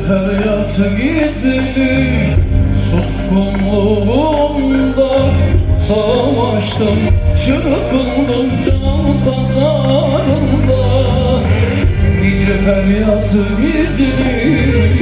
hayatı gizli Suskunluğumda. Savaştım Çırpındım can pazarında. Nice feryatı gizli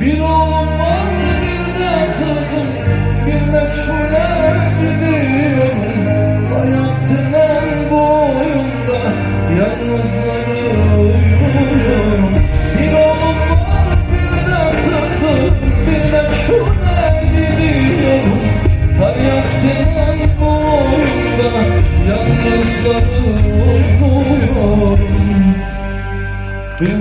bir oğlum var bir de kızım. Bir meşhule gidiyorum Hayat seven boyunda Yalnızları uyuyorum Bir oğlum var bir de kızım. Bir meşhule gidiyorum Hayat seven boyunda Yalnızları uyuyorum Bir